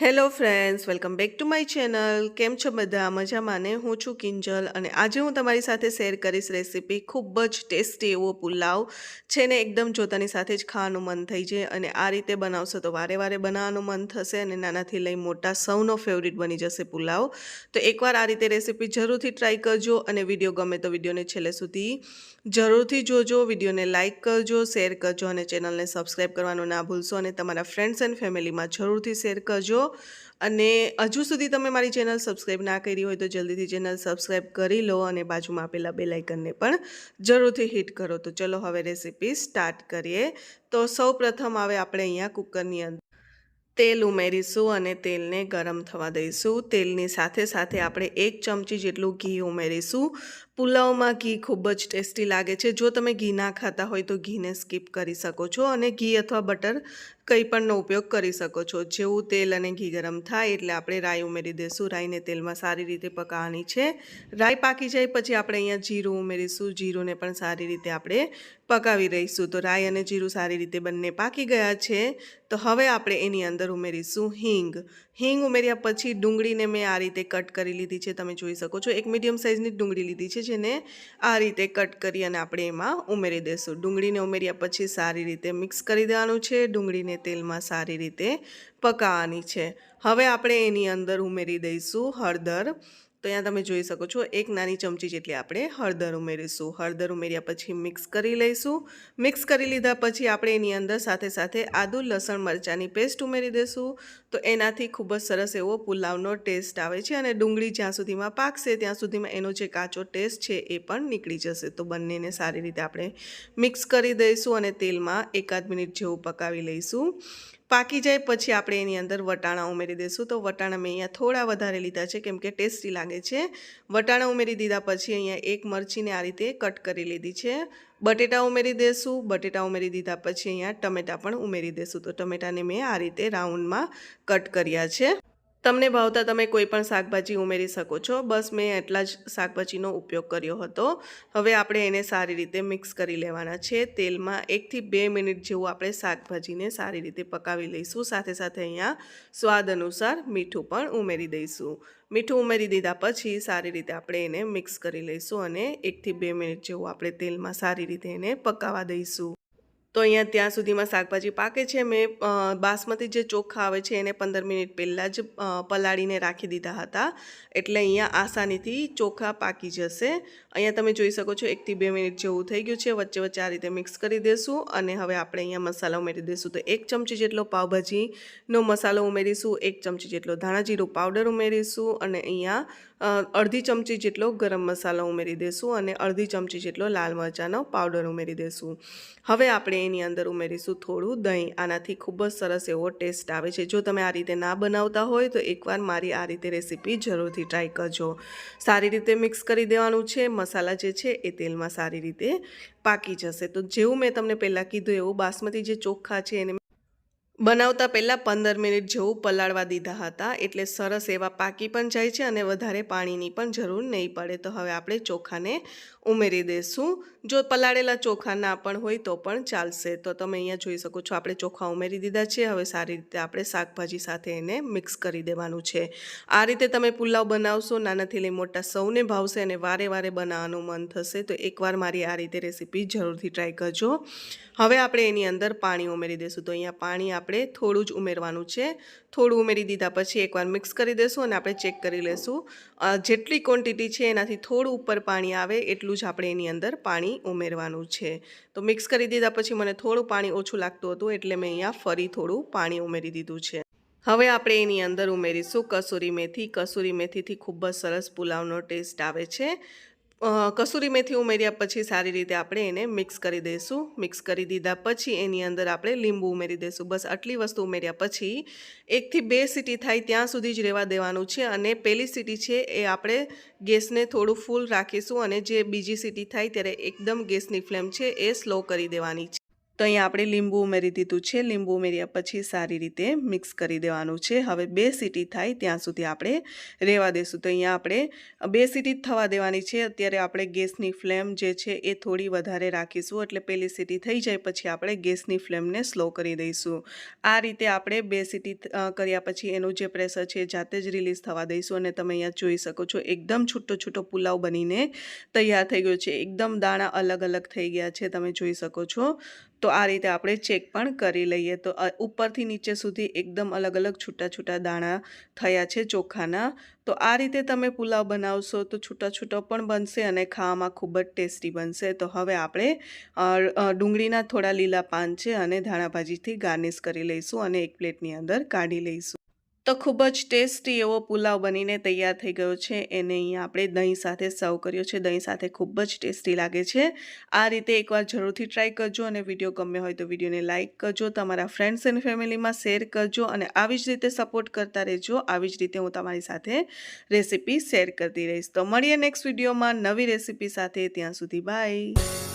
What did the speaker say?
Hello friends, welcome back to my channel. કેમ છો બધા? મજામાં ને? હું છું કિંજલ અને આજે હું તમારી સાથે શેર કરીશ રેસીપી ખૂબ જ ટેસ્ટી એવો પુલાવ, છે ને? એકદમ જોતાની સાથે જ ખાવાનું મન થઈ જાય અને આ રીતે બનાવશો તો વારે વારે બનાવવાનું મન થશે અને નાનાથી લઈ મોટા સૌનો ફેવરિટ બની જશે પુલાવ. તો એકવાર આ રીતે રેસીપી જરૂરથી ટ્રાય કરજો અને વીડિયો ગમે તો વિડીયોને છેલ્લે સુધી જરૂરથી જોજો. વિડીયોને લાઇક કરજો, શેર કરજો અને ચેનલને સબસ્ક્રાઈબ કરવાનું ના ભૂલશો અને તમારા ફ્રેન્ડ્સ એન્ડ ફેમિલીમાં જરૂરથી શેર કરજો. અને હજુ સુધી તમે મારી ચેનલ સબસ્ક્રાઈબ ના કરી હોય તો જલ્દીથી ચેનલ સબસ્ક્રાઈબ કરી લો અને બાજુમાં આપેલા બે લાઇકનને પણ જરૂરથી હિટ કરો. તો ચલો હવે રેસીપી સ્ટાર્ટ કરીએ. તો સૌ પ્રથમ આવે આપણે અહીંયા કુકરની અંદર તેલ ઉમેરીશું અને તેલને ગરમ થવા દઈશું. તેલની સાથે સાથે આપણે એક ચમચી જેટલું ઘી ઉમેરીશું. પુલાવમાં ઘી ખૂબ જ ટેસ્ટી લાગે છે. જો તમે ઘી ના ખાતા હોય તો ઘીને સ્કીપ કરી શકો છો અને ઘી અથવા બટર કંઈ પણનો ઉપયોગ કરી શકો છો. જેવું તેલ અને ઘી ગરમ થાય એટલે આપણે રાઈ ઉમેરી દઈશું રાઈને તેલમાં સારી રીતે પકાવવાની છે. રાઈ પાકી જાય પછી આપણે અહીંયા જીરું ઉમેરીશું. જીરુંને પણ સારી રીતે આપણે પકાવી રહીશું. તો રાઈ અને જીરું સારી રીતે બંને પાકી ગયા છે. તો હવે આપણે એની અંદર ઉમેરીશું હિંગ. હિંગ ઉમેર્યા પછી ડુંગળીને મેં આ રીતે કટ કરી લીધી છે. તમે જોઈ શકો છો. એક મીડિયમ સાઇઝની ડુંગળી લીધી છે. જેને આ રીતે કટ કરી અને આપણે એમાં ઉમેરી દઈશું. ડુંગળીને ઉમેર્યા પછી સારી રીતે મિક્સ કરી દેવાનું છે. ડુંગળીને તેલમાં સારી રીતે પકાવવાની છે. હવે આપણે એની અંદર ઉમેરી દઈશું હળદર. તો અહીંયા તમે જોઈ શકો છો, એક નાની ચમચી જેટલી આપણે હળદર ઉમેરીશું. હળદર ઉમેર્યા પછી મિક્સ કરી લઈશું. મિક્સ કરી લીધા પછી આપણે એની અંદર સાથે સાથે આદુ, લસણ, મરચાંની પેસ્ટ ઉમેરી દઈશું. તો એનાથી ખૂબ જ સરસ એવો પુલાવનો ટેસ્ટ આવે છે અને ડુંગળી જ્યાં સુધીમાં પાકશે, ત્યાં સુધીમાં એનો જે કાચો ટેસ્ટ છે એ પણ નીકળી જશે. તો બંનેને સારી રીતે આપણે મિક્સ કરી દઈશું અને તેલમાં એકાદ મિનિટ જેવું પકાવી લઈશું. પાકી જાય પછી આપણે એની અંદર વટાણા ઉમેરી દઈશું તો વટાણા મેં અહીંયા થોડા વધારે લીધા છે, કેમ કે ટેસ્ટી લાગે છે. વટાણા ઉમેરી દીધા પછી અહીંયા એક મરચીને આ રીતે કટ કરી લીધી છે. બટેટા ઉમેરી દઈશું બટેટા ઉમેરી દીધા પછી અહીંયા ટમેટાં પણ ઉમેરી દઈશું તો ટમેટાને મેં આ રીતે રાઉન્ડમાં કટ કર્યા છે. તમને ભાવતા તમે કોઈ પણ શાકભાજી ઉમેરી શકો છો. બસ મેં એટલા જ શાકભાજીનો ઉપયોગ કર્યો હતો. હવે આપણે એને સારી રીતે મિક્સ કરી લેવાના છે. તેલમાં એકથી બે મિનિટ જેવું આપણે શાકભાજીને સારી રીતે પકાવી લઈશું. સાથે સાથે અહીંયા સ્વાદ અનુસાર મીઠું પણ ઉમેરી દઈશું. મીઠું ઉમેરી દીધા પછી સારી રીતે આપણે એને મિક્સ કરી લઈશું અને એકથી બે મિનિટ જેવું આપણે તેલમાં સારી રીતે એને પકાવવા દઈશું. તો અહીંયા ત્યાં સુધીમાં શાકભાજી પાકે છે. મેં બાસમતી જે ચોખા આવે છે એને પંદર મિનિટ પહેલાં જ પલાળીને રાખી દીધા હતા. એટલે અહીંયા આસાનીથી ચોખા પાકી જશે. અહીંયા તમે જોઈ શકો છો એકથી બે મિનિટ જેવું થઈ ગયું છે. વચ્ચે વચ્ચે આ રીતે મિક્સ કરી દેશું અને હવે આપણે અહીંયા મસાલો ઉમેરી દઈશું તો એક ચમચી જેટલો પાવભાજીનો મસાલો ઉમેરીશું, એક ચમચી જેટલો ધાણાજીરું પાવડર ઉમેરીશું અને અહીંયા અડધી ચમચી જેટલો ગરમ મસાલો ઉમેરી દઈશું અને અડધી ચમચી જેટલો લાલ મરચાંનો પાવડર ઉમેરી દઈશું હવે આપણે એની અંદર ઉમેરીશું થોડું દહીં. આનાથી ખૂબ જ સરસ એવો ટેસ્ટ આવે છે. જો તમે આ રીતે ના બનાવતા હોય તો એકવાર મારી આ રીતે રેસીપી જરૂરથી ટ્રાય કરજો. સારી રીતે મિક્સ કરી દેવાનું છે. મસાલા જે છે એ તેલમાં સારી રીતે પાકી જશે. તો જેવું મેં તમને પહેલાં કીધું, એવું બાસમતી જે ચોખ્ખા છે એને બનાવતા પહેલાં પંદર મિનિટ જેવું પલાળવા દીધા હતા, એટલે સરસ એવા પાકી પણ જાય છે અને વધારે પાણીની પણ જરૂર નહીં પડે. તો હવે આપણે ચોખાને ઉમેરી દઈશું જો પલાળેલા ચોખા ના પણ હોય તો પણ ચાલશે. તો તમે અહીંયા જોઈ શકો છો, આપણે ચોખા ઉમેરી દીધા છે. હવે સારી રીતે આપણે શાકભાજી સાથે એને મિક્સ કરી દેવાનું છે. આ રીતે તમે પુલાવ બનાવશો, નાનાથી લઈ મોટા સૌને ભાવશે અને વારે વારે બનાવવાનું મન થશે. તો એકવાર મારી આ રીતે રેસીપી જરૂરથી ટ્રાય કરજો. હવે આપણે એની અંદર પાણી ઉમેરી દઈશું તો અહીંયા પાણી આપણે થોડું જ ઉમેરવાનું છે. થોડું ઉમેરી દીધા પછી એકવાર મિક્સ કરી દઈશું અને આપણે ચેક કરી લઈશું જેટલી ક્વોન્ટિટી છે એનાથી થોડું ઉપર પાણી આવે એટલું જ આપણે એની અંદર પાણી ઉમેરવાનું છે. તો મિક્સ કરી દીધા પછી મને થોડું પાણી ઓછું લાગતું હતું એટલે મેં અહીંયા ફરી થોડું પાણી ઉમેરી દીધું છે. હવે આપણે એની અંદર ઉમેરીશું કસૂરી મેથી. કસૂરી મેથીથી ખૂબ જ સરસ પુલાવનો ટેસ્ટ આવે છે. કસૂરી મેથી ઉમેર્યા પછી સારી રીતે આપણે એને મિક્સ કરી દઈશું. મિક્સ કરી દીધા પછી એની અંદર આપણે લીંબુ ઉમેરી દઈશું. બસ આટલી વસ્તુ ઉમેર્યા પછી એકથી બે સીટી થાય ત્યાં સુધી જ રહેવા દેવાનું છે અને પહેલી સીટી છે એ આપણે ગેસને થોડું ફૂલ રાખીશું અને જે બીજી સીટી થાય ત્યારે એકદમ ગેસની ફ્લેમ છે એ સ્લો કરી દેવાની છે. તો અહીંયા આપણે લીંબુ ઉમેરી દીધું છે. લીંબુ ઉમેર્યા પછી સારી રીતે મિક્સ કરી દેવાનું છે. હવે બે સીટી થાય ત્યાં સુધી આપણે રહેવા દેશું. તો અહીંયા આપણે બે સીટી થવા દેવાની છે. અત્યારે આપણે ગેસની ફ્લેમ જે છે એ થોડી વધારે રાખીશું. એટલે પહેલી સીટી થઈ જાય પછી આપણે ગેસની ફ્લેમને સ્લો કરી દઈશું. આ રીતે આપણે બે સીટી કર્યા પછી એનું જે પ્રેશર છે જાતે જ રિલીઝ થવા દઈશું અને તમે અહીંયા જોઈ શકો છો એકદમ છૂટો છૂટો પુલાવ બનીને તૈયાર થઈ ગયો છે. એકદમ દાણા અલગ અલગ થઈ ગયા છે. તમે જોઈ શકો છો. તો આ રીતે આપણે ચેક પણ કરી લઈએ. તો ઉપરથી નીચે સુધી એકદમ અલગ અલગ છૂટા છૂટા દાણા થયા છે ચોખાના. તો આ રીતે તમે પુલાવ બનાવશો તો છૂટા છૂટો પણ બનશે અને ખાવામાં ખૂબ જ ટેસ્ટી બનશે. તો હવે આપણે ડુંગળીના થોડા લીલા પાન છે અને ધાણાભાજીથી ગાર્નિશ કરી લઈશું અને એક પ્લેટની અંદર કાઢી લઈશું. તો ખૂબ જ ટેસ્ટી એવો પુલાવ બનીને તૈયાર થઈ ગયો છે. એને અહીંયા આપણે દહીં સાથે સર્વ કર્યો છે. દહીં સાથે ખૂબ જ ટેસ્ટી લાગે છે. આ રીતે એકવાર જરૂરથી ટ્રાય કરજો અને વીડિયો ગમ્યો હોય તો વિડીયોને લાઇક કરજો, તમારા ફ્રેન્ડ્સ એન્ડ ફેમિલીમાં શેર કરજો અને આવી જ રીતે સપોર્ટ કરતા રહેજો. આવી જ રીતે હું તમારી સાથે રેસીપી શેર કરતી રહીશ. તો મળીએ નેક્સ્ટ વિડીયોમાં નવી રેસીપી સાથે. ત્યાં સુધી બાય.